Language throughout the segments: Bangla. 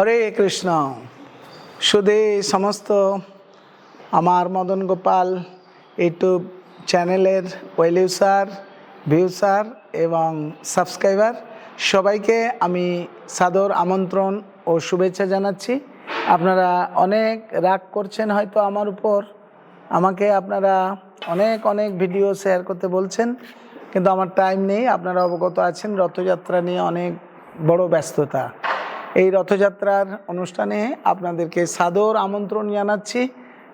হরে কৃষ্ণ। সুদে সমস্ত আমার মদন গোপাল ইউটিউব চ্যানেলের ওয়েলিউসার ভিউসার এবং সাবস্ক্রাইবার সবাইকে আমি সাদর আমন্ত্রণ ও শুভেচ্ছা জানাচ্ছি। আপনারা অনেক রাগ করছেন হয়তো আমার উপর। আমাকে আপনারা অনেক অনেক ভিডিও শেয়ার করতে বলছেন, কিন্তু আমার টাইম নেই, আপনারা অবগত আছেন, রথযাত্রা নিয়ে অনেক বড় ব্যস্ততা। এই রথযাত্রার অনুষ্ঠানে আপনাদেরকে সাদর আমন্ত্রণ জানাচ্ছি।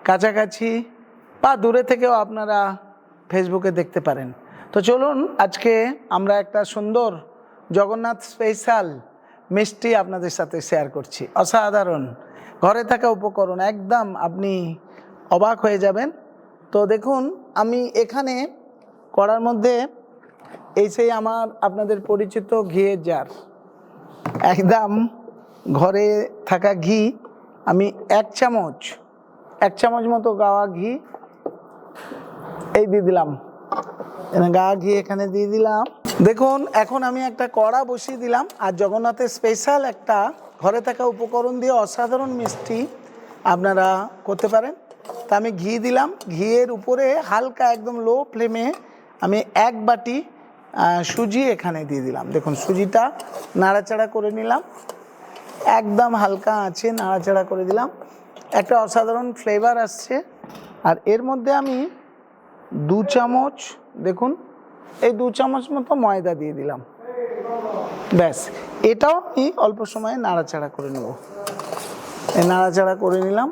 কাছাকাছি বা দূরে থেকেও আপনারা ফেসবুকে দেখতে পারেন। তো চলুন আজকে আমরা একটা সুন্দর জগন্নাথ স্পেশাল মিষ্টি আপনাদের সাথে শেয়ার করছি। অসাধারণ। ঘরে থাকা উপকরণ, একদম আপনি অবাক হয়ে যাবেন। তো দেখুন, আমি এখানে করার মধ্যে এই সেই আমার আপনাদের পরিচিত ঘিয়ের জার। একদম ঘরে থাকা ঘি, আমি এক চামচ এক চামচ মতো গাওয়া ঘি এই দিয়ে দিলাম। গাওয়া ঘি এখানে দিয়ে দিলাম। দেখুন, এখন আমি একটা কড়া বসিয়ে দিলাম। আর জগন্নাথের স্পেশাল একটা ঘরে থাকা উপকরণ দিয়ে অসাধারণ মিষ্টি আপনারা করতে পারেন। তা আমি ঘি দিলাম। ঘিয়ের উপরে হালকা একদম লো ফ্লেমে আমি এক বাটি সুজি এখানে দিয়ে দিলাম। দেখুন, সুজিটা নাড়াচাড়া করে নিলাম। একদম হালকা আছে নাড়াচাড়া করে দিলাম। একটা অসাধারণ ফ্লেভার আসছে। আর এর মধ্যে আমি দু চামচ, দেখুন, এই দু চামচ মতো ময়দা দিয়ে দিলাম। ব্যাস, এটাও আমি অল্প সময়ে নাড়াচাড়া করে নেব। নাড়াচাড়া করে নিলাম।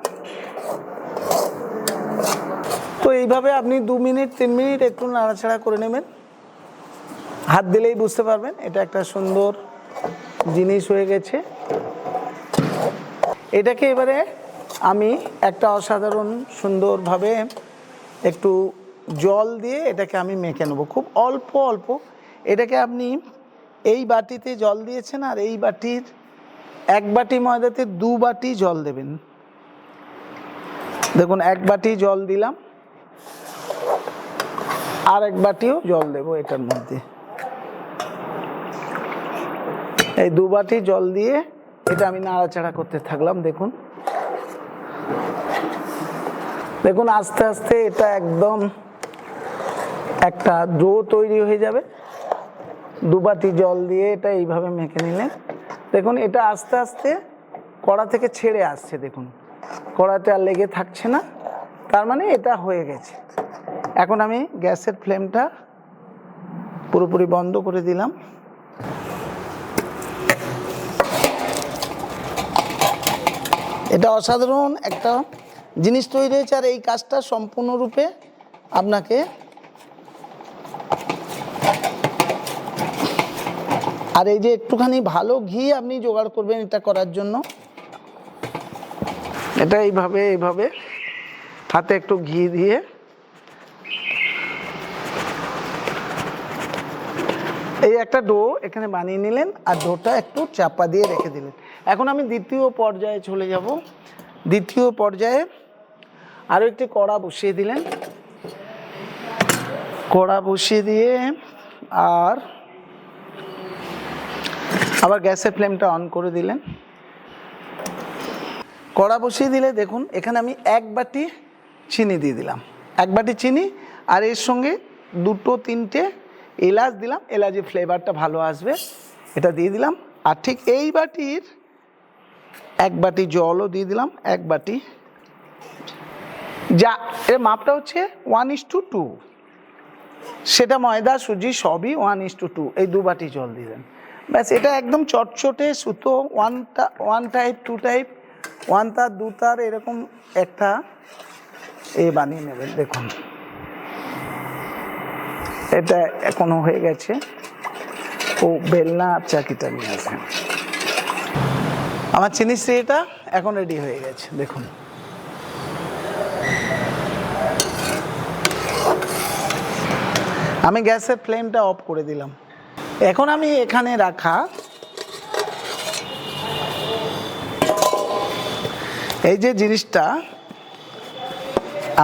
তো এইভাবে আপনি দু মিনিট, তিন মিনিট একটু নাড়াচাড়া করে নেবেন। হাত দিলেই বুঝতে পারবেন, এটা একটা সুন্দর জিনিস হয়ে গেছে। এটাকে এবারে আমি একটা অসাধারণ সুন্দরভাবে একটু জল দিয়ে এটাকে আমি মেখে নেব। খুব অল্প অল্প। এটাকে আপনি এই বাটিতে জল দিয়েছেন আর এই বাটির এক বাটি ময়দাতে দু বাটি জল দেবেন। দেখুন, এক বাটি জল দিলাম, আর এক বাটিও জল দেবো এটার মধ্যে। এই দু বাটি জল দিয়ে এটা আমি নাড়াচাড়া করতে থাকলাম, দেখুন। দেখুন, আস্তে আস্তে এটা একদম একটা ডো তৈরি হয়ে যাবে। দু বাটি জল দিয়ে এটা এইভাবে মেখে নিলেন দেখুন, এটা আস্তে আস্তে কড়া থেকে ছেড়ে আসছে, দেখুন। কড়াতে আর লেগে থাকছে না। তার মানে এটা হয়ে গেছে। এখন আমি গ্যাসের ফ্লেমটা পুরোপুরি বন্ধ করে দিলাম। এটা অসাধারণ একটা জিনিস তৈরি হয়েছে আর এই কাজটা সম্পূর্ণরূপে আপনাকে আর এই যে একটুখানি ভালো ঘি আপনি জোগাড় করবেন এটা করার জন্য। এটা এইভাবে এইভাবে হাতে একটু ঘি দিয়ে। এই একটা ডো এখানে বানিয়ে নিলেন আর ডোটা একটু চাপা দিয়ে রেখে দিলেন। এখন আমি দ্বিতীয় পর্যায়ে চলে যাব। দ্বিতীয় পর্যায়ে আরও একটি কড়া বসিয়ে দিলেন। কড়া বসিয়ে দিয়ে আর আবার গ্যাসের ফ্লেমটা অন করে দিলেন। কড়া বসিয়ে দিলে দেখুন, এখানে আমি এক বাটি চিনি দিয়ে দিলাম। এক বাটি চিনি আর এর সঙ্গে দুটো, তিনটে এলাচ দিলাম। এলাচের ফ্লেভারটা ভালো আসবে, এটা দিয়ে দিলাম। আর ঠিক এই বাটির এক বাটি জলও দিয়ে দিলাম, এক বাটি। যা, এর মাপটা হচ্ছে ওয়ান ইস টু টু সেটা ময়দা, সুজি সবই ওয়ান ইস টু টু এই দু বাটি জল দিলেন ব্যাস, এটা একদম চটচটে সুতো ওয়ানটা one type two type one তার, দু তার, এরকম একটা এ বানিয়ে নেবেন, দেখুন। এটা এখনও হয়ে গেছে। ও বেলনা চাকিটা নিয়ে আসেন। আমার চিনি শ্রীটা এখন রেডি হয়ে গেছে, দেখুন। আমি গ্যাসের ফ্লেমটা অফ করে দিলাম। এখন আমি এখানে রাখা এই যে জিনিসটা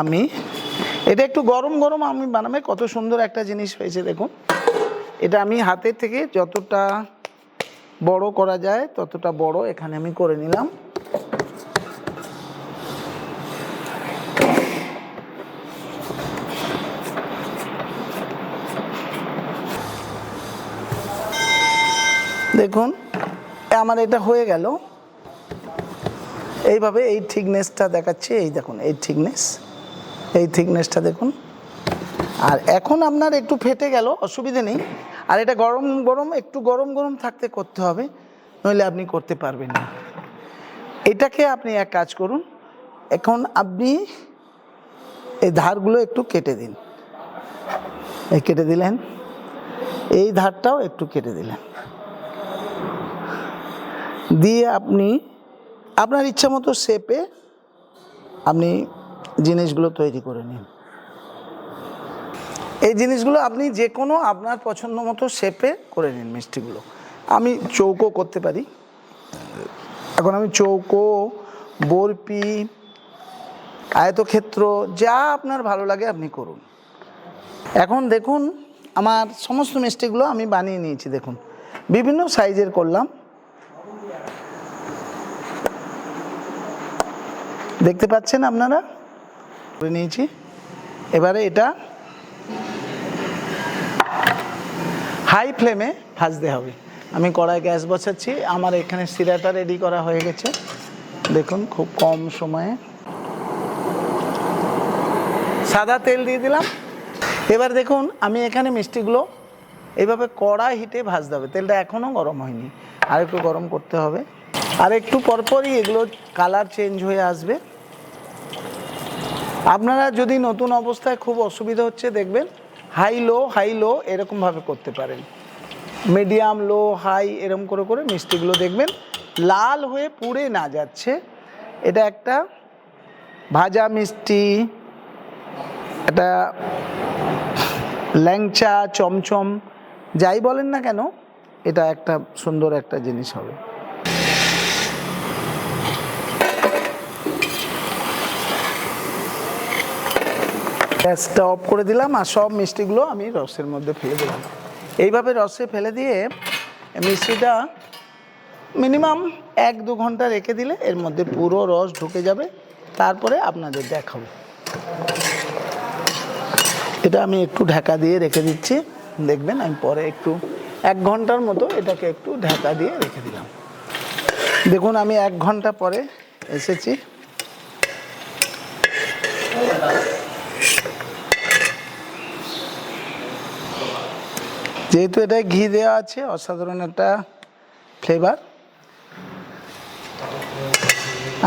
আমি, এটা একটু গরম গরম আমি বানাবে কত সুন্দর একটা জিনিস হয়েছে, দেখুন। এটা আমি হাতের থেকে যতটা বড় করা যায়, ততটা বড় এখানে আমি করে নিলাম। দেখুন, আমার এটা হয়ে গেল। এইভাবে এই থিকনেসটা দেখাচ্ছি, এই দেখুন, এই থিকনেস এই থিকনেসটা দেখুন। আর এখন আপনার একটু ফেটে গেল, অসুবিধে নেই। আর এটা গরম গরম, একটু গরম গরম থাকতে করতে হবে, নইলে আপনি করতে পারবেন না। এটাকে আপনি এক কাজ করুন, এখন আপনি এই ধারগুলো একটু কেটে দিন। এই কেটে দিলেন, এই ধারটাও একটু কেটে দিলেন। দিয়ে আপনি, আপনার ইচ্ছা মতো শেপে আপনি জিনিসগুলো তৈরি করে নিন। এই জিনিসগুলো আপনি যে কোনো আপনার পছন্দ মতো শেপে করে নিন মিষ্টিগুলো। আমি চৌকো করতে পারি। এখন আমি চৌকো, বরপি, আয়তক্ষেত্র, যা আপনার ভালো লাগে আপনি করুন। এখন দেখুন, আমার সমস্ত মিষ্টিগুলো আমি বানিয়ে নিয়েছি, দেখুন। বিভিন্ন সাইজের করলাম। দেখতে পাচ্ছেন আপনারা? করে নিয়েছি। এবারে এটা হাই ফ্লেমে ভাজতে হবে। আমি কড়াই গ্যাস বসাচ্ছি। আমার এখানে সিরাটা রেডি করা হয়ে গেছে। দেখুন, খুব কম সময়ে। সাদা তেল দিয়ে দিলাম। এবার দেখুন, আমি এখানে মিষ্টিগুলো এইভাবে কড়াই হিটে ভাজতে হবে। তেলটা এখনও গরম হয়নি। আর একটু গরম করতে হবে। আর একটু পরপরই এগুলো কালার চেঞ্জ হয়ে আসবে। আপনারা যদি নতুন অবস্থায় খুব অসুবিধা হচ্ছে, দেখবেন হাই লো হাই লো এরকমভাবে করতে পারেন। মিডিয়াম, লো, হাই এরকম করে করে মিষ্টিগুলো দেখবেন, লাল হয়ে পুড়ে না যাচ্ছে। এটা একটা ভাজা মিষ্টি এটা ল্যাংচা, চমচম, যাই বলেন না কেন, এটা একটা সুন্দর একটা জিনিস হবে। গ্যাসটা অফ করে দিলাম আর সব মিষ্টিগুলো আমি রসের মধ্যে ফেলে দিলাম। এইভাবে রসে ফেলে দিয়ে মিষ্টিটা মিনিমাম এক দু ঘণ্টা রেখে দিলে এর মধ্যে পুরো রস ঢুকে যাবে। তারপরে আপনাদের দেখাবো। এটা আমি একটু ঢাকা দিয়ে রেখে দিচ্ছি। দেখবেন আমি পরে একটু এক ঘণ্টার মতো এটাকে একটু ঢাকা দিয়ে রেখে দিলাম। দেখুন আমি এক ঘণ্টা পরে এসেছি। যেহেতু এটা ঘি দেওয়া আছে, অসাধারণ একটা ফ্লেভার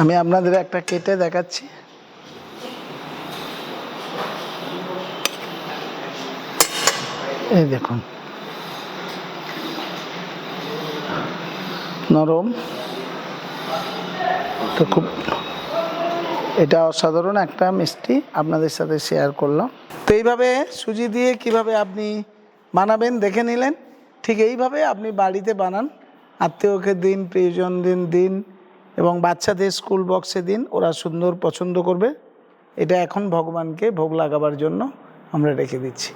আমি আপনাদের একটা কেটে দেখাচ্ছি। এই দেখুন। নরম। তো খুব এটা অসাধারণ, একটা মিষ্টি আপনাদের সাথে শেয়ার করলাম। তো এইভাবে সুজি দিয়ে কীভাবে আপনি বানাবেন, দেখে নিলেন। ঠিক এইভাবে আপনি বাড়িতে বানান। আত্মীয়কে দিন প্রিয়জন দিন দিন এবং বাচ্চাদের স্কুল বক্সে দিন, ওরা সুন্দর পছন্দ করবে। এটা এখন ভগবানকে ভোগ লাগাবার জন্য আমরা রেখে দিচ্ছি।